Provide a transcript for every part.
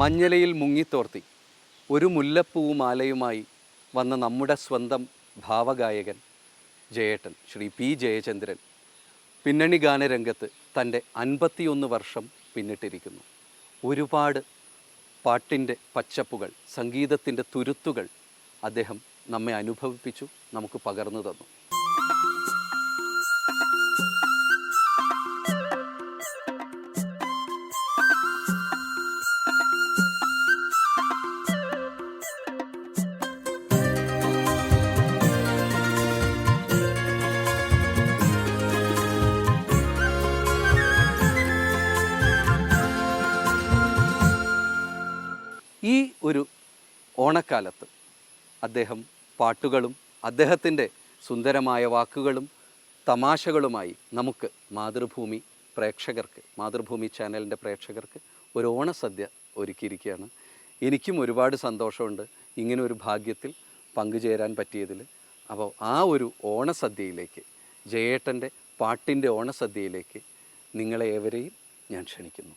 മഞ്ഞലയിൽ മുങ്ങിത്തോർത്തി ഒരു മുല്ലപ്പൂമാലയുമായി വന്ന നമ്മുടെ സ്വന്തം ഭാവഗായകൻ ജയേട്ടൻ ശ്രീ പി ജയചന്ദ്രൻ. പിന്നണി ഗാനരംഗത്ത് തന്റെ അൻപത്തിയൊന്ന് വർഷം പിന്നിട്ടിരിക്കുന്നു. ഒരുപാട് പാട്ടിന്റെ പച്ചപ്പുകൾ സംഗീതത്തിന്റെ തുരുത്തുകൾ അദ്ദേഹം നമ്മെ അനുഭവിപ്പിച്ചു നമുക്ക് പകർന്നു തന്നു. ഓണക്കാലത്ത് അദ്ദേഹം പാട്ടുകളും അദ്ദേഹത്തിന്റെ സുന്ദരമായ വാക്കുകളും തമാശകളുമായി നമുക്ക് മാതൃഭൂമി പ്രേക്ഷകർക്ക് മാതൃഭൂമി ചാനലിന്റെ പ്രേക്ഷകർക്ക് ഒരു ഓണസദ്യ ഒരുക്കിയിരിക്കുകയാണ്. എനിക്കും ഒരുപാട് സന്തോഷമുണ്ട് ഇങ്ങനെ ഒരു ഭാഗ്യത്തിൽ പങ്കുചേരാൻ പറ്റിയതിൽ. അപ്പോൾ ആ ഒരു ഓണസദ്യയിലേക്ക് ജയേട്ടന്റെ പാട്ടിന്റെ ഓണസദ്യയിലേക്ക് നിങ്ങളെ ഏവരെയും ഞാൻ ക്ഷണിക്കുന്നു.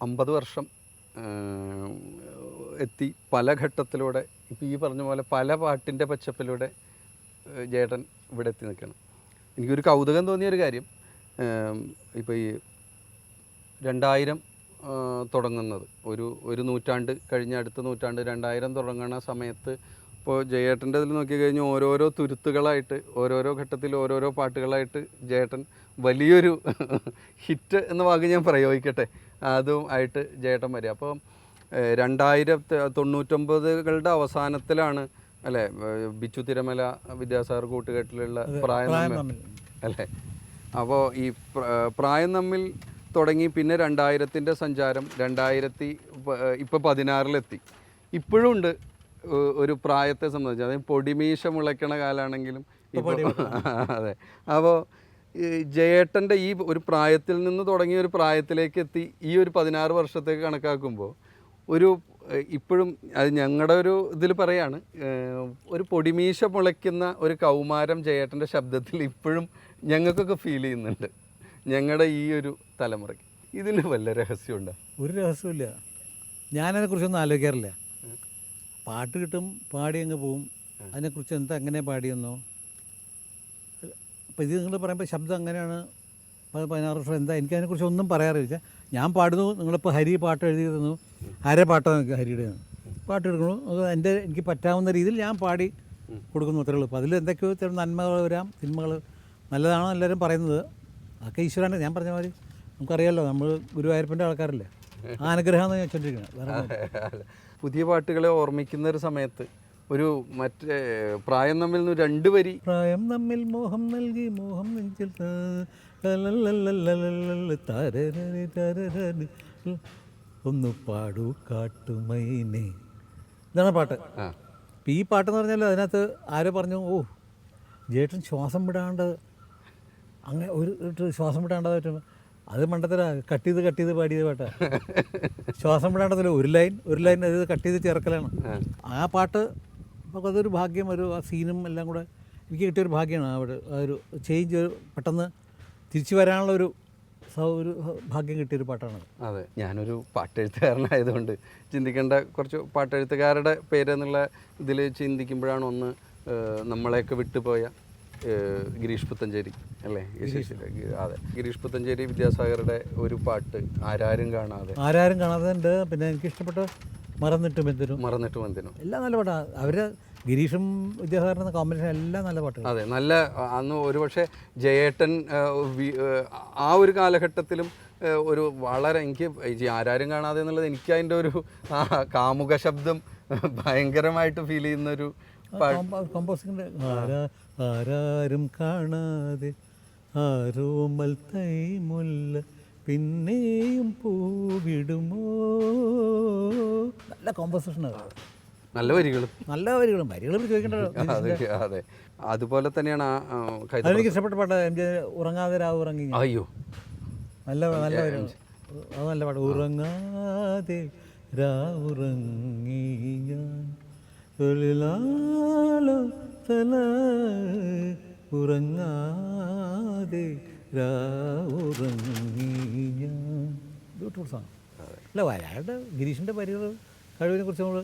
അമ്പത് വർഷം എത്തി പല ഘട്ടത്തിലൂടെ ഇപ്പം ഈ പറഞ്ഞ പോലെ പല പാട്ടിന്റെ പച്ചപ്പിലൂടെ ജേട്ടൻ ഇവിടെ എത്തി നിൽക്കണം. എനിക്കൊരു കൗതുകം തോന്നിയ ഒരു കാര്യം ഇപ്പോൾ ഈ രണ്ടായിരം തുടങ്ങുന്നത്. ഒരു ഒരു നൂറ്റാണ്ട് കഴിഞ്ഞ അടുത്ത നൂറ്റാണ്ട് രണ്ടായിരം തുടങ്ങുന്ന സമയത്ത് ഇപ്പോൾ ജയേട്ടന്റെ ഇതിൽ നോക്കിക്കഴിഞ്ഞാൽ ഓരോരോ തുരുത്തുകളായിട്ട് ഓരോരോ ഘട്ടത്തിൽ ഓരോരോ പാട്ടുകളായിട്ട് ജയേട്ടൻ വലിയൊരു ഹിറ്റ് എന്ന വാക്ക് ഞാൻ പ്രയോഗിക്കട്ടെ. അതും ആയിട്ട് ജേട്ടൻ വരിക. അപ്പോൾ രണ്ടായിരത്തി തൊണ്ണൂറ്റൊമ്പതുകളുടെ അവസാനത്തിലാണ് അല്ലേ ബിച്ചു തിരമല വിദ്യാസാഗർ കൂട്ടുകെട്ടിലുള്ള പ്രായം തമ്മിൽ. അല്ലേ? അപ്പോൾ ഈ പ്ര- പ്രായം തമ്മിൽ തുടങ്ങി പിന്നെ രണ്ടായിരത്തിന്റെ സഞ്ചാരം രണ്ടായിരത്തി ഇപ്പോൾ പതിനാറിലെത്തി. ഇപ്പോഴും ഉണ്ട് ഒരു പ്രായത്തെ സംബന്ധിച്ച്. അതായത് പൊടിമീശ മുളയ്ക്കണ കാലാണെങ്കിലും ഇപ്പോൾ അതെ. അപ്പോൾ ജയേട്ടന്റെ ഈ ഒരു പ്രായത്തിൽ നിന്ന് തുടങ്ങിയ ഒരു പ്രായത്തിലേക്ക് എത്തി ഈ ഒരു പതിനാറ് വർഷത്തേക്ക് കണക്കാക്കുമ്പോൾ ഒരു ഇപ്പോഴും അത് ഞങ്ങളുടെ ഒരു ഇതിൽ പറയാണ് ഒരു പൊടിമീശ മുളയ്ക്കുന്ന ഒരു കൗമാരം ജയേട്ടന്റെ ശബ്ദത്തിൽ ഇപ്പോഴും ഞങ്ങൾക്കൊക്കെ ഫീൽ ചെയ്യുന്നുണ്ട്. ഞങ്ങളുടെ ഈ ഒരു തലമുറയ്ക്ക്. ഇതിന് വല്ല രഹസ്യമുണ്ടോ ഒരു രഹസ്യമില്ല ഞാനതിനെക്കുറിച്ചൊന്നും ആലോചിക്കാറില്ല. പാട്ട് കിട്ടും പാടി അങ്ങ് പോവും. അതിനെക്കുറിച്ച് എന്താ എങ്ങനെ പാടിയെന്നോ. അപ്പോൾ ഇത് നിങ്ങൾ പറയുമ്പോൾ ശബ്ദം അങ്ങനെയാണ് പതിനാറ് വർഷം എന്താ? എനിക്കതിനെക്കുറിച്ച് ഒന്നും പറയാറില്ല. ഞാൻ പാടുന്നു നിങ്ങളിപ്പോൾ ഹരി പാട്ട് എഴുതി തന്നു ഹര പാട്ടാണ് നിങ്ങൾക്ക് ഹരിയുടെ പാട്ട് എടുക്കണു അത് എന്റെ എനിക്ക് പറ്റാവുന്ന രീതിയിൽ ഞാൻ പാടി കൊടുക്കുന്നു അത്രേ ഉള്ളൂ. അപ്പോൾ അതിൽ എന്തൊക്കെയോ ചില നന്മകൾ വരാം തിന്മകൾ. നല്ലതാണോ എല്ലാവരും പറയുന്നത്? അതൊക്കെ ഈശ്വരാണ്. ഞാൻ പറഞ്ഞ മാതിരി നമുക്കറിയാമല്ലോ നമ്മൾ ഗുരുവായൂരപ്പന്റെ ആൾക്കാരല്ലേ? ആ അനുഗ്രഹമാണ് ഞാൻ വെച്ചോണ്ടിരിക്കുന്നത്. വേറെ പുതിയ പാട്ടുകളെ ഓർമ്മിക്കുന്ന ഒരു സമയത്ത് ഒരു മറ്റേ പ്രായം തമ്മിൽ നിന്ന് രണ്ട് വരി. പ്രായം തമ്മിൽ മോഹം നൽകി മോഹം നെഞ്ചിൽ ഒന്ന് പാടൂ കാട്ടുമൈനെ. ഇതാണ് പാട്ട്. അപ്പം ഈ പാട്ടെന്ന് പറഞ്ഞാൽ അതിനകത്ത് ആരോ പറഞ്ഞു ഓ ജേട്ടൻ ശ്വാസം വിടാണ്ട് അങ്ങനെ ഒരു ശ്വാസം വിടാണ്ടതായിട്ട് അത് മണ്ടത്തില കട്ട് ചെയ്ത് കട്ട് ചെയ്ത് പാടിയത് പാട്ടാ. ശ്വാസം വിടാണ്ടതല്ല ഒരു ലൈൻ ഒരു ലൈൻ അത് കട്ട് ചെയ്ത് ചേർക്കലാണ്. ആ പാട്ട് അപ്പോൾ അതൊരു ഭാഗ്യം ഒരു ആ സീനും എല്ലാം കൂടെ എനിക്ക് കിട്ടിയൊരു ഭാഗ്യമാണ്. അവിടെ ആ ഒരു ചേഞ്ച് ഒരു പെട്ടെന്ന് തിരിച്ചു വരാനുള്ള ഒരു ഒരു ഭാഗ്യം കിട്ടിയൊരു പാട്ടാണ് അതെ ഞാനൊരു പാട്ടെഴുത്തുകാരനായതുകൊണ്ട് ചിന്തിക്കേണ്ട കുറച്ച് പാട്ടെഴുത്തുകാരുടെ പേരെന്നുള്ള ഇതിൽ ചിന്തിക്കുമ്പോഴാണ് ഒന്ന് നമ്മളെയൊക്കെ വിട്ടുപോയ ഗിരീഷ് പുത്തഞ്ചേരി അല്ലേ? അതെ ഗിരീഷ് പുത്തഞ്ചേരി വിദ്യാസാഗറുടെ ഒരു പാട്ട് ആരാരും കാണാതെ. ആരാരും കാണാതെ ഉണ്ട്. പിന്നെ എനിക്ക് ഇഷ്ടപ്പെട്ട മറന്നിട്ടും എന്തിനും മറന്നിട്ടും എന്തിനും എല്ലാം നല്ല പാട്ടാണ് അവർ ഗിരീഷും വിദ്യാസാഗറിന്റെ കോമ്പിനേഷൻ എല്ലാം നല്ല പാട്ടുകൾ. അതെ നല്ല അന്ന് ഒരുപക്ഷെ ജയേട്ടൻ ആ, ഒരു കാലഘട്ടത്തിലും ഒരു വളരെ എനിക്ക് ആരാരും കാണാതെ എന്നുള്ളത് എനിക്ക് അതിന്റെ ഒരു കാമുക ശബ്ദം ഭയങ്കരമായിട്ട് ഫീൽ ചെയ്യുന്ന ഒരു ആരാ ആരാരും കാണാതെ ആരോമൽ തൈമുല്ല പിന്നെയും പൂവിടുമോ? നല്ല കോമ്പോസിഷനാണ് നല്ല വരികളും. നല്ല വരികളും. വരികളും ചോദിക്കേണ്ടല്ലോ അതെ അതെ. അതുപോലെ തന്നെയാണ് കൈത ഇഷ്ടപ്പെട്ട പാട്ട് എം ജെ ഉറങ്ങാതെ രാവ് ഉറങ്ങി. അയ്യോ. നല്ല നല്ല അത് നല്ല പാട്ട്. ഉറങ്ങാതെ രാവുറങ്ങി ഞാൻ. തൊഴിലാളോ തല ഉറങ്ങാതെ രാവുറങ്ങി ഞാൻ. ബ്യൂട്ടിഫുൾ സോങ് അല്ല വരാളുടെ ഗിരീഷിന്റെ പരികൾ കഴിവിനെ കുറിച്ച് നമ്മൾ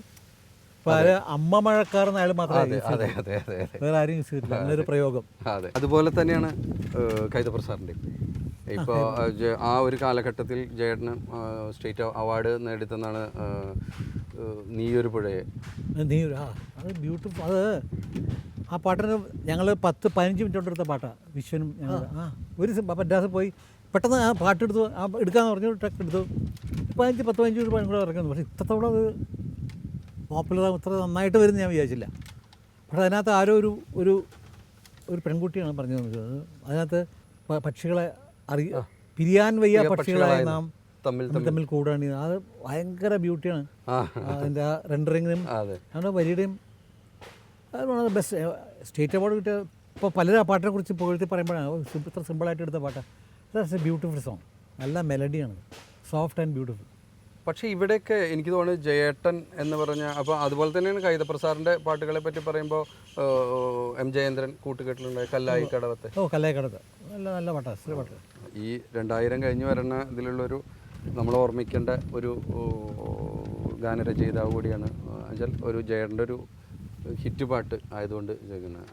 അമ്മ മഴക്കാരെന്ന് അയാൾ മാത്രമേ അതെ അതെ അതെ അതെ അതെ. വേറെ ആരും യൂസ് ചെയ്തിട്ടില്ല. അങ്ങനൊരു പ്രയോഗം. അതെ. അതുപോലെ തന്നെയാണ് കൈതപ്ര സാറിന്റെ ഇപ്പോൾ ആ ഒരു കാലഘട്ടത്തിൽ ജയേട്ടന് സ്റ്റേറ്റ് അവാർഡ് നേടിത്തന്നാണ് നീയൊരു പുഴയെ. നീയൊരു ആ അത് ബ്യൂട്ടിഫുൾ അത് ആ പാട്ടിന് ഞങ്ങൾ പത്ത് പതിനഞ്ച് മിനിറ്റ് കൊണ്ടെടുത്ത പാട്ടാണ് വിശ്വനും ഞങ്ങൾ ആ ഒരു പറ്റാതെ പോയി. പെട്ടെന്ന് ആ പാട്ടെടുത്തു ആ എടുക്കാന്ന് പറഞ്ഞു ട്രക്ക് എടുത്തു. പതിനഞ്ച് പത്ത് പതിനഞ്ച് രൂപ കൂടെ ഇറങ്ങുന്നു. പക്ഷേ ഇത്രത്തോളം അത് പോപ്പുലർ ഇത്ര നന്നായിട്ട് വരും ഞാൻ വിചാരിച്ചില്ല. പക്ഷേ അതിനകത്ത് ആരോ ഒരു ഒരു ഒരു പെൺകുട്ടിയാണ് പറഞ്ഞു അത് അതിനകത്ത് പക്ഷികളെ അറി പിരിയാൻ വയ്യ പക്ഷികളായ നാം തമ്മിൽ തമ്മിൽ കൂടാണ്. അത് ഭയങ്കര ബ്യൂട്ടിയാണ്. അതിന്റെ ആ റെൻഡറിങ്ങിനും അതുകൊണ്ട് വരിയുടെയും അത് ബെസ്റ്റ് സ്റ്റേറ്റ് അവാർഡ് കിട്ടിയ ഇപ്പോൾ പലരും ആ പാട്ടിനെ കുറിച്ച് പുകഴ്ത്തി പറയുമ്പോഴാണ്. ഇത്ര സിമ്പിളായിട്ട് എടുത്ത പാട്ടാണ് ദാറ്റ്സ് എ ബ്യൂട്ടിഫുൾ സോങ് നല്ല മെലഡിയാണ് സോഫ്റ്റ് ആൻഡ് ബ്യൂട്ടിഫുൾ പക്ഷേ ഇവിടെയൊക്കെ എനിക്ക് തോന്നുന്നു ജയേട്ടൻ എന്ന് പറഞ്ഞ അപ്പോൾ അതുപോലെ തന്നെയാണ് കൈതപ്രസാറിന്റെ പാട്ടുകളെ പറ്റി പറയുമ്പോൾ എം ജയേന്ദ്രൻ കൂട്ടുകെട്ടിലുണ്ടായ കല്ലായി കടവത്തെ. ഓ കല്ലായി കടവത്തെ. നല്ല നല്ല പാട്ടാണ് പാട്ട്. ഈ രണ്ടായിരം കഴിഞ്ഞ് വരുന്ന ഇതിലുള്ളൊരു നമ്മൾ ഓർമ്മിക്കേണ്ട ഒരു ഗാനരചയിതാവ് കൂടിയാണ് എന്നുവെച്ചാൽ ഒരു ജയേട്ടന്റെ ഒരു ഹിറ്റ് പാട്ട് ആയതുകൊണ്ട് ചോദിക്കുന്നത്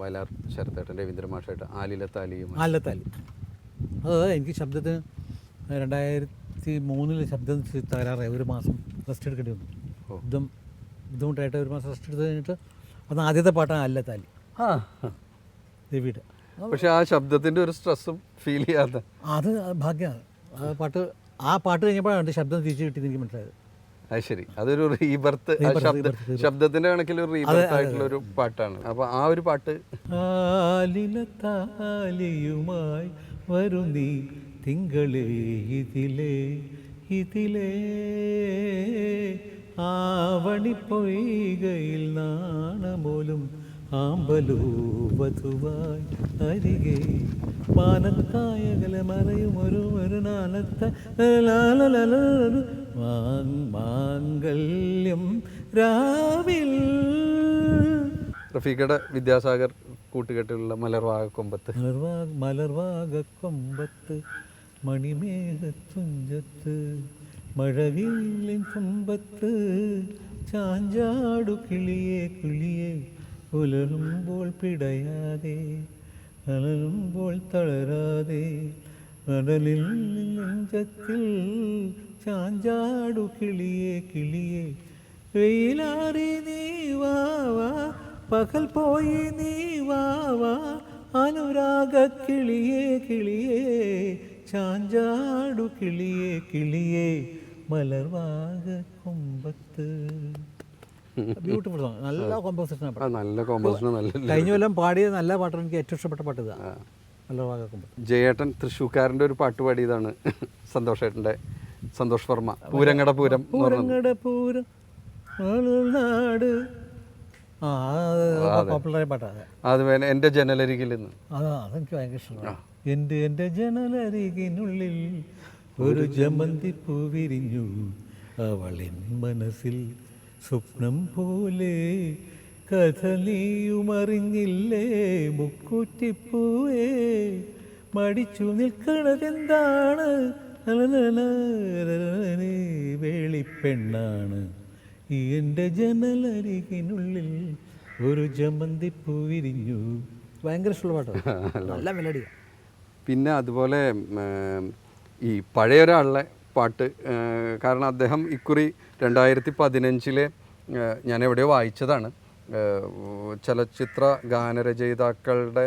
വയലാർ ശരത്തേട്ടൻ രവീന്ദ്ര മാഷായിട്ട് ആലിലത്താലിയും ആലിലത്താലി. അത് എനിക്ക് ശബ്ദത്തിന് രണ്ടായിരത്തി മൂന്നിൽ ശബ്ദം തകരാറായി. ഒരു മാസം റെസ്റ്റ് എടുക്കേണ്ടി വന്നു. ഇതും ബുദ്ധിമുട്ടായിട്ട് ഒരു മാസം റെസ്റ്റ് എടുത്ത് കഴിഞ്ഞിട്ട് അന്ന് ആദ്യത്തെ പാട്ടാണ് അല്ല താലി. ദേവിയുടെ. പക്ഷേ ആ ശബ്ദത്തിന്റെ ഒരു സ്ട്രെസ്സും ഫീൽ ചെയ്യാത്ത അത് ഭാഗ്യമാണ് ആ പാട്ട് ആ പാട്ട് കഴിഞ്ഞപ്പോഴാണ് എന്റെ ശബ്ദം തിരിച്ചു കിട്ടിയത് എനിക്ക് മനസ്സിലായത്. അത് ശരി. അതൊരു റീബർത്ത് ശബ്ദ ശബ്ദത്തിന്റെ കണക്കിൽ ഒരു റീബർത്ത് ആയിട്ടുള്ള ഒരു പാട്ടാണ്. അപ്പൊ ആ ഒരു പാട്ട് ആലിലത്താലിയുമായി വരു നീ. തിങ്കളേ ഇതിലേ ഇതിലേ. ആവണിപ്പൊയ്കയിൽ നാണമോലും ആമ്പലൂപതുവായി അരികെ. മാനത്തായകലെ മറയും ഒരു നാളത്ത ലാലലു മാംഗല്യം രാവിൽ റഫീഖയുടെ വിദ്യാസാഗർ കൂട്ടുകെട്ടിലുള്ള മലർവാഗക്കൊമ്പത്ത് കൊമ്പത്ത് മണിമേഘത്തുഞ്ചത്ത് മഴവില്ലിൻ തുമ്പത്ത് ചാഞ്ചാടു കിളിയെ കിളിയെ പുലരുമ്പോൾ പിടയാതെ അലരുമ്പോൾ തളരാതെ കടലിൽ നെഞ്ചത്തിൽ ചാഞ്ചാടു കിളിയെ കിളിയെ വെയിലാറി നീ വാവാ പകൽ പോയി നീ വാവാ അനുരാഗ കിളിയേ കിളിയേ ചാഞ്ചാടു കിളിയെ കിളിയെ മലർവാക കൊമ്പത്ത്. ബ്യൂട്ടിഫുൾ സോങ് നല്ല കോമ്പോസിഷൻ നല്ല കോമ്പോസിഷൻ നല്ല കഴിഞ്ഞ കൊല്ലം പാടിയ നല്ല പാട്ടാണ് എനിക്ക് ഏറ്റവും ഇഷ്ടപ്പെട്ട പാട്ട് ഇതാണ് മലർവാക കൊമ്പത്ത്. ജയേട്ടൻ തൃശ്ശൂക്കാരന്റെ ഒരു പാട്ട് പാടിയതാണ്. സന്തോഷേട്ടന്റെ സന്തോഷ് വർമ്മ. പൂരങ്ങട പൂരം. പൂരങ്ങട പൂരം നാട്. അത് പോപ്പുലറായ പാട്ടാണ് അത്. വേണ- എന്റെ ജനലരികിൽ നിന്ന്. അതാ അതെനിക്ക് ഭയങ്കര ഇഷ്ടമാണ്. എന്റെ എന്റെ ജനലരികിനുള്ളിൽ ഒരു ജമന്തി പൂ വിരിഞ്ഞു. അവളിൻ മനസ്സിൽ സ്വപ്നം പോലെ കഥ നീയുമറിഞ്ഞില്ലേ? മുക്കൂറ്റിപ്പൂവേ മടിച്ചു നിൽക്കണതെന്താണ്? വേളിപ്പെണ്ണാണ്. ഈ എന്റെ ജനലരികിനുള്ളിൽ ഒരു ജമന്തി വിരിഞ്ഞു. ഭയങ്കര ഇഷ്ടമുള്ള നല്ല മെലഡിയാണ് പിന്നെ അതുപോലെ ഈ പഴയ ഒരാളുടെ പാട്ട് കാരണം അദ്ദേഹം ഇക്കുറി രണ്ടായിരത്തി പതിനഞ്ചിലെ ഞാൻ എവിടെയോ വായിച്ചതാണ് ചലച്ചിത്ര ഗാനരചയിതാക്കളുടെ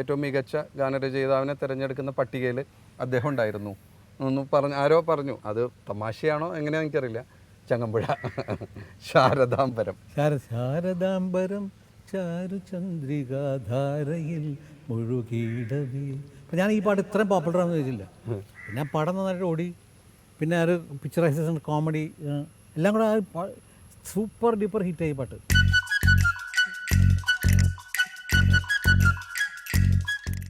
ഏറ്റവും മികച്ച ഗാനരചയിതാവിനെ തിരഞ്ഞെടുക്കുന്ന പട്ടികയിൽ അദ്ദേഹം ഉണ്ടായിരുന്നു. ഒന്ന് പറഞ്ഞു ആരോ പറഞ്ഞു അത് തമാശയാണോ? എങ്ങനെയാണെന്ന് എനിക്കറിയില്ല. ചങ്ങമ്പുഴ ശാരദാംബരം. ശാര ശാരദാംബരം ചാരു ചന്ദ്രികാധാരയിൽ അപ്പം ഞാൻ ഈ പാട്ട് ഇത്രയും പോപ്പുലർ ആണെന്ന് ചോദിച്ചില്ല. പിന്നെ ആ പടം നന്നായിട്ട് ഓടി. പിന്നെ ഒരു പിക്ചറൈസേഷൻ കോമഡി എല്ലാം കൂടെ സൂപ്പർ ഡീപ്പർ ഹിറ്റായി പാട്ട്.